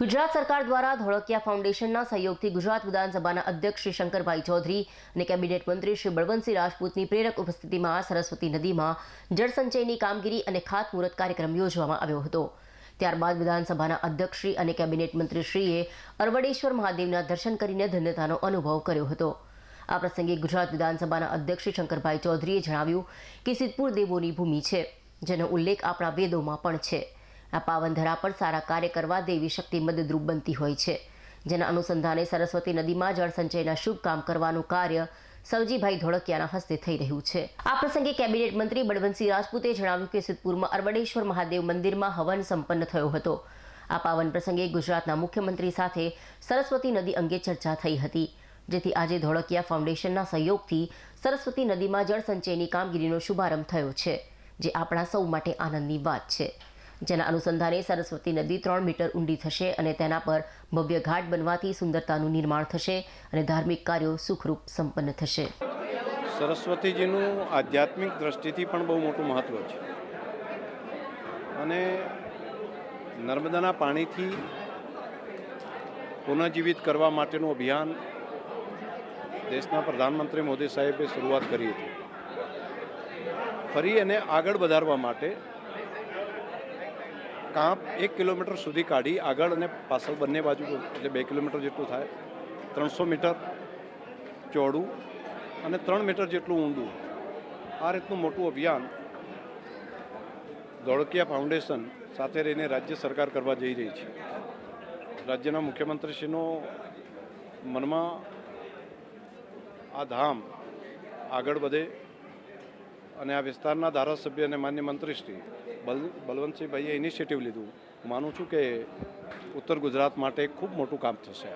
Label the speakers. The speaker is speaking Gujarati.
Speaker 1: ગુજરાત સરકાર દ્વારા ધોળકિયા ફાઉન્ડેશનના સહયોગથી ગુજરાત વિધાનસભાના અધ્યક્ષ શ્રી શંકરભાઈ ચૌધરી અને કેબિનેટ મંત્રી શ્રી બળવંતસિંહ રાજપૂતની પ્રેરક ઉપસ્થિતિમાં સરસ્વતી નદીમાં જળસંચયની કામગીરી અને ખાતમુહૂર્ત કાર્યક્રમ યોજવામાં આવ્યો હતો. ત્યારબાદ વિધાનસભાના અધ્યક્ષશ્રી અને કેબિનેટ મંત્રીશ્રીએ અરવડેશ્વર મહાદેવના દર્શન કરીને ધન્યતાનો અનુભવ કર્યો હતો. આ પ્રસંગે ગુજરાત વિધાનસભાના અધ્યક્ષ શ્રી શંકરભાઈ ચૌધરીએ જણાવ્યું કે સિદ્ધપુર દેવોની ભૂમિ છે, જેનો ઉલ્લેખ આપણા વેદોમાં પણ છે. આ પાવન ધરા પર સારા કાર્ય કરવા દેવી શક્તિ મદદરૂપ બનતી હોય છે. જેના અનુસંધાને સરસ્વતી નદીમાં જળ સંચયના શુભ કામ કરવાનું કાર્ય સવજીભાઈ ધોળકિયાના હસ્તે થઈ રહ્યું છે. આ પ્રસંગે કેબિનેટ મંત્રી બળવંતસિંહ રાજપૂતે જણાવ્યું કે સિદ્ધપુરમાં અરવડેશ્વર મહાદેવ મંદિરમાં હવન સંપન્ન થયો હતો. આ પાવન પ્રસંગે ગુજરાતના મુખ્યમંત્રી સાથે સરસ્વતી નદી અંગે ચર્ચા થઈ હતી, જેથી આજે ધોળકિયા ફાઉન્ડેશનના સહયોગથી સરસ્વતી નદીમાં જળ સંચયની કામગીરીનો શુભારંભ થયો છે, જે આપણા સૌ માટે આનંદની વાત છે. જેના અનુસંધાને સરસ્વતી નદી ત્રણ મીટર ઊંડી થશે અને તેના પર ભવ્ય ઘાટ બનવાથી સુંદરતાનું નિર્માણ થશે અને ધાર્મિક કાર્યો સુખરૂપ સંપન્ન થશે.
Speaker 2: સરસ્વતીજીનું આધ્યાત્મિક દ્રષ્ટિથી પણ બહુ મોટું મહત્ત્વ છે. અને નર્મદાના પાણીથી પુનઃજીવિત કરવા માટેનું અભિયાન દેશના પ્રધાનમંત્રી મોદી સાહેબે શરૂઆત કરી હતી. ફરી એને આગળ વધારવા માટે કાંપ એક કિલોમીટર સુધી કાઢી આગળ અને પાછળ બંને બાજુ, એટલે બે કિલોમીટર જેટલું થાય, ત્રણસો મીટર ચોડું અને ત્રણ મીટર જેટલું ઊંડું. આ રીતનું મોટું અભિયાન ધોળકિયા ફાઉન્ડેશન સાથે રહીને રાજ્ય સરકાર કરવા જઈ રહી છે. રાજ્યના મુખ્યમંત્રીશ્રીનો મનમાં આ ધામ આગળ વધે. અને આ વિસ્તારના ધારાસભ્ય અને માન્ય મંત્રીશ્રી બલ બલવંતસિંહભાઈએ ઇનિશિયેટિવ લીધું. હું માનું છું કે ઉત્તર ગુજરાત માટે ખૂબ મોટું કામ થશે.